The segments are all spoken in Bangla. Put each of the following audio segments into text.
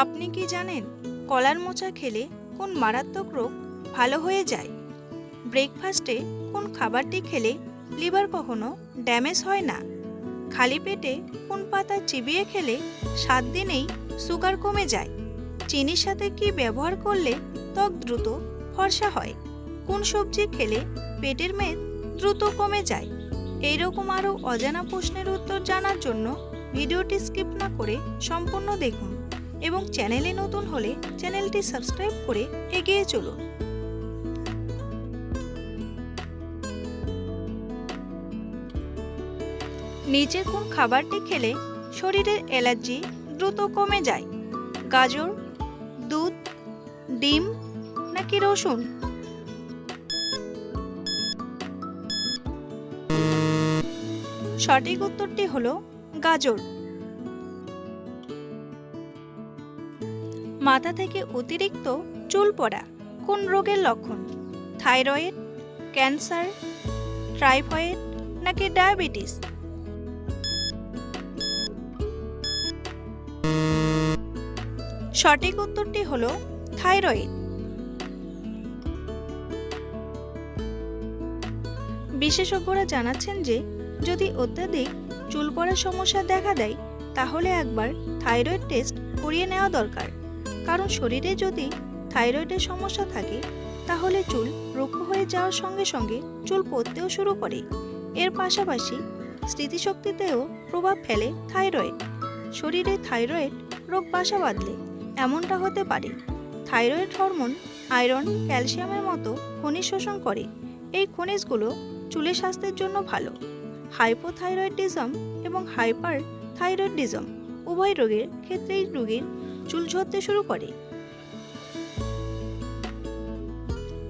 আপনি কি জানেন কলার মোচা খেলে কোন মারাত্মক রোগ ভালো হয়ে যায়? ব্রেকফাস্টে কোন খাবারটি খেলে লিভার কখনো ড্যামেজ হয় না? খালি পেটে কোন পাতা চিবিয়ে খেলে সাত দিনেই সুগার কমে যায়? চিনির সাথে কি ব্যবহার করলে ত্বক দ্রুত ফর্সা হয়? কোন সবজি খেলে পেটের মেদ দ্রুত কমে যায়? এই রকম আরও অজানা প্রশ্নের উত্তর জানার জন্য ভিডিওটি স্কিপ না করে সম্পূর্ণ দেখুন। এবং চ্যানেলে নতুন হলে চ্যানেলটি সাবস্ক্রাইব করে এগিয়ে চলুন। নিচে কোন খাবারটি খেলে শরীরের অ্যালার্জি দ্রুত কমে যায়? গাজর, দুধ, ডিম নাকি রসুন? সঠিক উত্তরটি হলো গাজর। মাথা থেকে অতিরিক্ত চুল পড়া কোন রোগের লক্ষণ? থাইরয়েড, ক্যান্সার, টাইফয়েড নাকি ডায়াবেটিস? সঠিক উত্তরটি হল থাইরয়েড। বিশেষজ্ঞরা জানাচ্ছেন যে, যদি অত্যাধিক চুল পড়ার সমস্যা দেখা দেয়, তাহলে একবার থাইরয়েড টেস্ট করিয়ে নেওয়া দরকার। কারণ শরীরে যদি থাইরয়েডের সমস্যা থাকে, তাহলে চুল রুক্ষ হয়ে যাওয়ার সঙ্গে সঙ্গে চুল পড়তেও শুরু করে। এর পাশাপাশি স্মৃতিশক্তিতেও প্রভাব ফেলে থাইরয়েড। শরীরে থাইরয়েড রোগ বাসা বাঁধলে এমনটা হতে পারে। থাইরয়েড হরমোন, আয়রন, ক্যালসিয়ামের মতো খনিজ শোষণ করে। এই খনিজগুলো চুলের স্বাস্থ্যের জন্য ভালো। হাইপোথাইরয়েডিজম এবং হাইপার থাইরয়েডিজম উভয় রোগের ক্ষেত্রেই রোগীর চুল ঝরতে শুরু করে।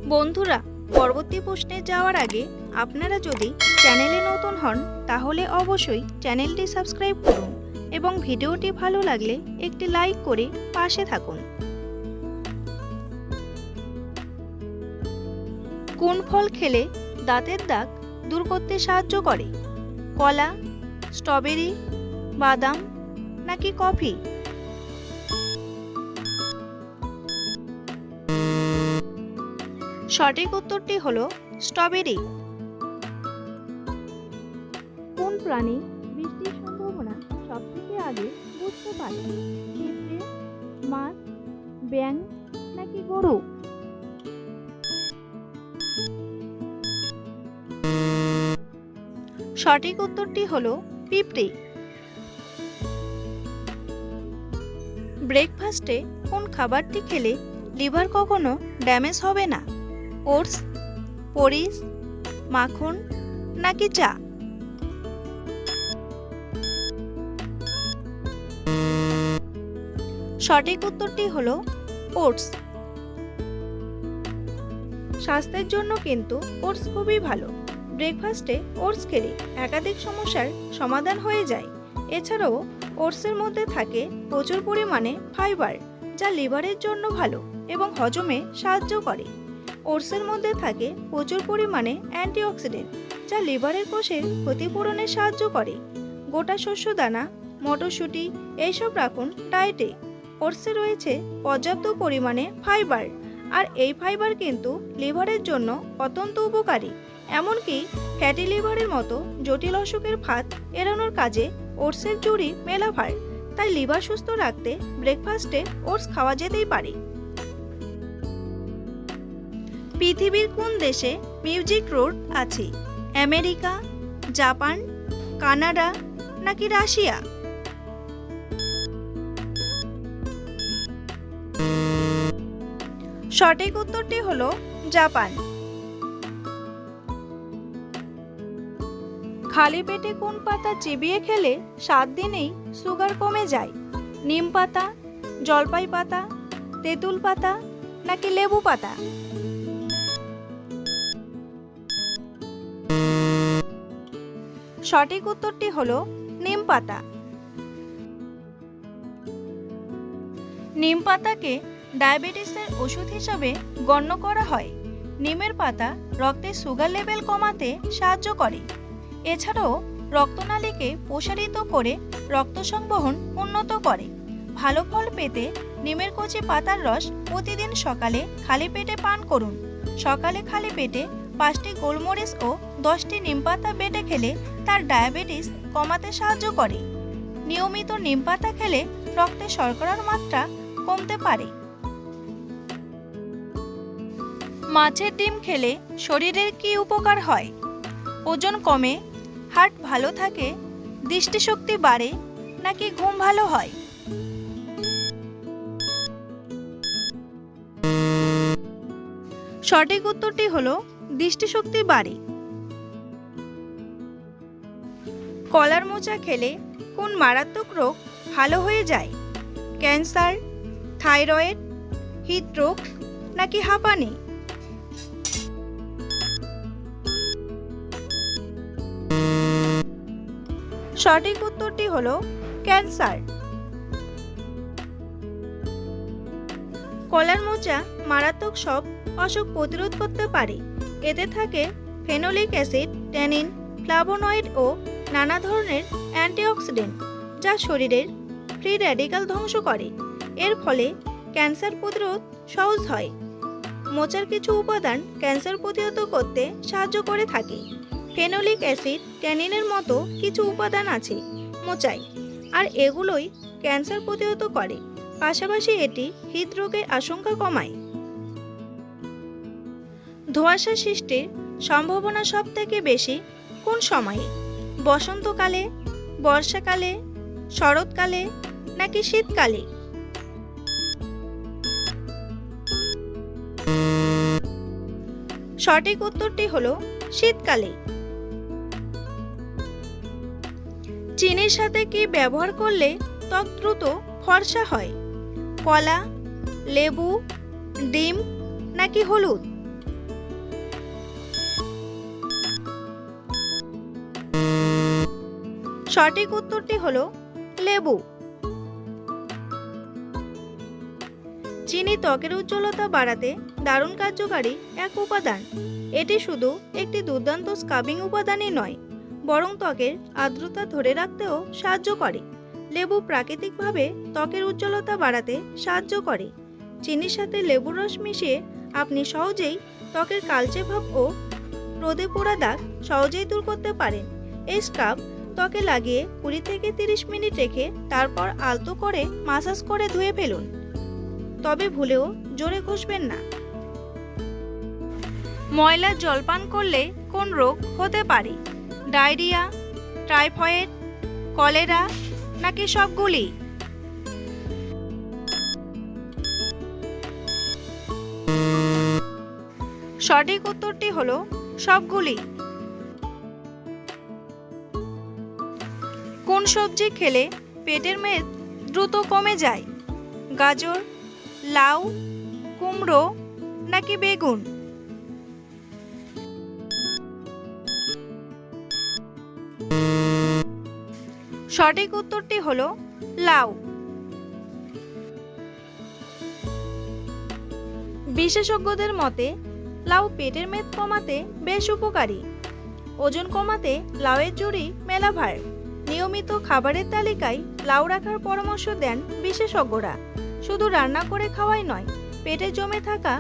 বন্ধুরা, পরবর্তী প্রশ্নে যাওয়ার আগে আপনারা যদি চ্যানেলে নতুন হন, তাহলে অবশ্যই চ্যানেলটি সাবস্ক্রাইব করুন এবং ভিডিওটি ভালো লাগলে একটি লাইক করে পাশে থাকুন। কোন ফল খেলে দাঁতের দাগ দূর করতে সাহায্য করে? কলা, স্ট্রবেরি, বাদাম নাকি কফি? সঠিক উত্তরটি হলো স্ট্রবেরি। কোন প্রাণী বৃষ্টির সম্ভাবনা সবথেকে আগে বুঝতে পারে? পিঁপড়ে মাছ ব্যাং নাকি গরু? সঠিক উত্তরটি হলো পিঁপড়ে। ব্রেকফাস্টে কোন খাবারটি খেলে লিভার কখনো ড্যামেজ হবে না? ওটস, পরিস, মাখন নাকি চা? সঠিক উত্তরটি হলো ওটস। স্বাস্থ্যের জন্য কিন্তু ওটস খুবই ভালো। ব্রেকফাস্টে ওটস খেলে একাধিক সমস্যার সমাধান হয়ে যায়। এছাড়াও ওটসের মধ্যে থাকে প্রচুর পরিমাণে ফাইবার, যা লিভারের জন্য ভালো এবং হজমে সাহায্য করে। ওটসের মধ্যে থাকে প্রচুর পরিমাণে অ্যান্টিঅক্সিডেন্ট, যা লিভারের কোষের ক্ষতিপূরণে সাহায্য করে। গোটা শস্য দানা মটরশুঁটি, এইসব রাখুন ডায়েটে ওটসে রয়েছে পর্যাপ্ত পরিমাণে ফাইবার, আর এই ফাইবার কিন্তু লিভারের জন্য অত্যন্ত উপকারী। এমনকি ফ্যাটি লিভারের মতো জটিল অসুখের ফাঁদ এড়ানোর কাজে ওটসের জুড়ি মেলাভার, তাই লিভার সুস্থ রাখতে ব্রেকফাস্টে ওটস খাওয়া যেতেই পারে। পৃথিবীর কোন দেশে মিউজিক রোড আছে? আমেরিকা, জাপান, কানাডা নাকি রাশিয়া? সঠিক উত্তরটি হল জাপান। খালি পেটে কোন পাতা চিবিয়ে খেলে সাত দিনেই সুগার কমে যায়? নিম পাতা, জলপাই পাতা, তেঁতুল পাতা নাকি লেবু পাতা? সঠিক উত্তরটি হল নিম পাতা। নিম পাতাকে ডায়াবেটিসের ওষুধ হিসাবে গণ্য করা হয়। নিমের পাতা রক্তে সুগার লেভেল কমাতে সাহায্য করে। এছাড়াও রক্তনালীকে প্রসারিত করে রক্ত সংবহন উন্নত করে। ভালো ফল পেতে নিমের কচি পাতার রস প্রতিদিন সকালে খালি পেটে পান করুন। সকালে খালি পেটে পাঁচটি গোলমরিচ ও দশটি নিম পাতা বেটে খেলে তার ডায়াবেটিস কমাতে সাহায্য করে। নিয়মিত নিম পাতা খেলে রক্তে শর্করার মাত্রা কমতে পারে। মাছের ডিম খেলে শরীরের কি উপকার হয়? ওজন কমে হার্ট ভালো থাকে, দৃষ্টিশক্তি বাড়ে, নাকি ঘুম ভালো হয়? সঠিক উত্তরটি হলো দৃষ্টিশক্তি বাড়ে। কলার মোচা খেলে কোন মারাত্মক রোগ ভালো হয়ে যায়? ক্যান্সার, থাইরয়েড, হৃদরোগ নাকি হাঁপানি? সঠিক উত্তরটি হলো ক্যান্সার। কলার মোচা মারাত্মক সব অসুখ প্রতিরোধ করতে পারে। এতে থাকে ফেনোলিক অ্যাসিড, ট্যানিন, ফ্লাভোনয়েড ও নানা ধরনের অ্যান্টিঅক্সিডেন্ট যা শরীরের ফ্রি র্যাডিক্যাল ধ্বংস করে। এর ফলে ক্যান্সার প্রতিরোধ সহজ হয়। মোচার কিছু উপাদান ক্যান্সার প্রতিহত করতে সাহায্য করে থাকে। ফেনোলিক অ্যাসিড, ট্যানিনের মতো কিছু উপাদান আছে মোচায়, আর এগুলোই ক্যান্সার প্রতিহত করে। পাশাপাশি এটি হৃদরোগের আশঙ্কা কমায়। ধোঁয়াশা সৃষ্টির সম্ভাবনা সব থেকে বেশি কোন সময়ে? বসন্তকালে, বর্ষাকালে, শরৎকালে নাকি শীতকালে? সঠিক উত্তরটি হলো শীতকালে। চিনির সাথে কি ব্যবহার করলে ত্বক দ্রুত ফর্সা হয়? কলা, লেবু, ডিম নাকি হলুদ? সঠিক উত্তরটি হলো লেবু। চিনি ত্বকের উজ্জ্বলতা বাড়াতে দারুণ কার্যকারী এক উপাদান। এটি শুধু একটি দুর্দান্ত স্কাবিং উপাদানই নয়, বরং ত্বকের আর্দ্রতা ধরে রাখতেও সাহায্য করে। লেবু প্রাকৃতিকভাবে ত্বকের উজ্জ্বলতা বাড়াতে সাহায্য করে। চিনির সাথে লেবুর রস মিশিয়ে আপনি সহজেই ত্বকের কালচে ভাব ও রোদে পোড়া দাগ সহজেই দূর করতে পারেন। এই স্কাব ত্বকে লাগিয়ে কুড়ি থেকে তিরিশ মিনিট রেখে তারপর আলতো করে মাসাজ করে ধুয়ে ফেলুন। তবে ভুলেও জোরে ঘষবেন না। ময়লা জলপান করলে কোন রোগ হতে পারে? ডায়রিয়া, টাইফয়েড, কলেরা নাকি সবগুলি? সঠিক উত্তরটি হলো সবগুলি। সবজি খেলে পেটের মেদ দ্রুত কমে যায়? গাজর, লাউ, কুমড়ো নাকি বেগুন? সঠিক উত্তরটি হলো লাউ। বিশেষজ্ঞদের মতে, লাউ পেটের মেদ কমাতে বেশ উপকারী। ওজন কমাতে লাউয়ের জুড়ি মেলা মেলাভার। নিয়মিত খাবারের তালিকায় লাউ রাখার পরামর্শ দেন বিশেষজ্ঞরা। শুধু রান্না করে খাওয়াই নয়, পেটে জমে থাকা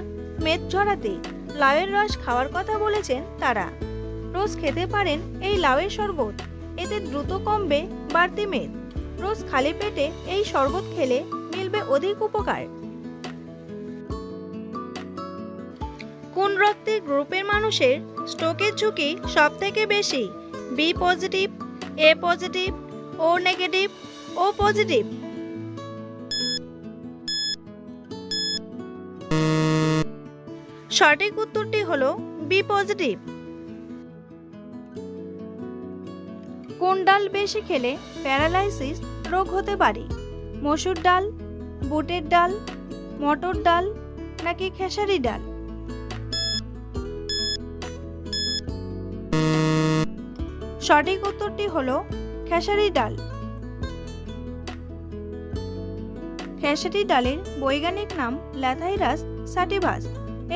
মেদ ঝরাতে লাউয়ের রস খাওয়ার কথা বলেছেন তারা। রোজ খেতে পারেন এই লাউয়ের শরবত, এতে দ্রুত কমবে, বাড়তি মেদ। রোজ খালি পেটে এই শরবত খেলে মিলবে অধিক উপকার। কোন রক্তের গ্রুপের মানুষের স্ট্রোকের ঝুঁকি সব থেকে বেশি? B positive A positive O negative O positive সঠিক উত্তরটি হলো বি পজিটিভ কোন ডাল বেশি খেলে প্যারালাইসিস রোগ হতে পারে? মসুর ডাল, বুটের ডাল, মটর ডাল নাকি খেসারি ডাল? সঠিক উত্তরটি হল খেসারি ডাল। খেসারি ডালের বৈজ্ঞানিক নাম ল্যাথাইরাস সাটিভাস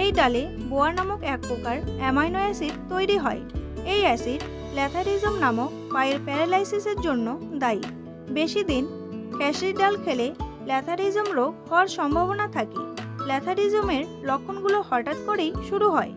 এই ডালে বোয়া নামক এক প্রকার অ্যামাইনো অ্যাসিড তৈরি হয়। এই অ্যাসিড ল্যাথারিজম নামক পায়ের প্যারালাইসিসের জন্য দায়ী। বেশি দিন খেসারি ডাল খেলে ল্যাথারিজম রোগ হওয়ার সম্ভাবনা থাকে। ল্যাথারিজমের লক্ষণগুলো হঠাৎ করেই শুরু হয়।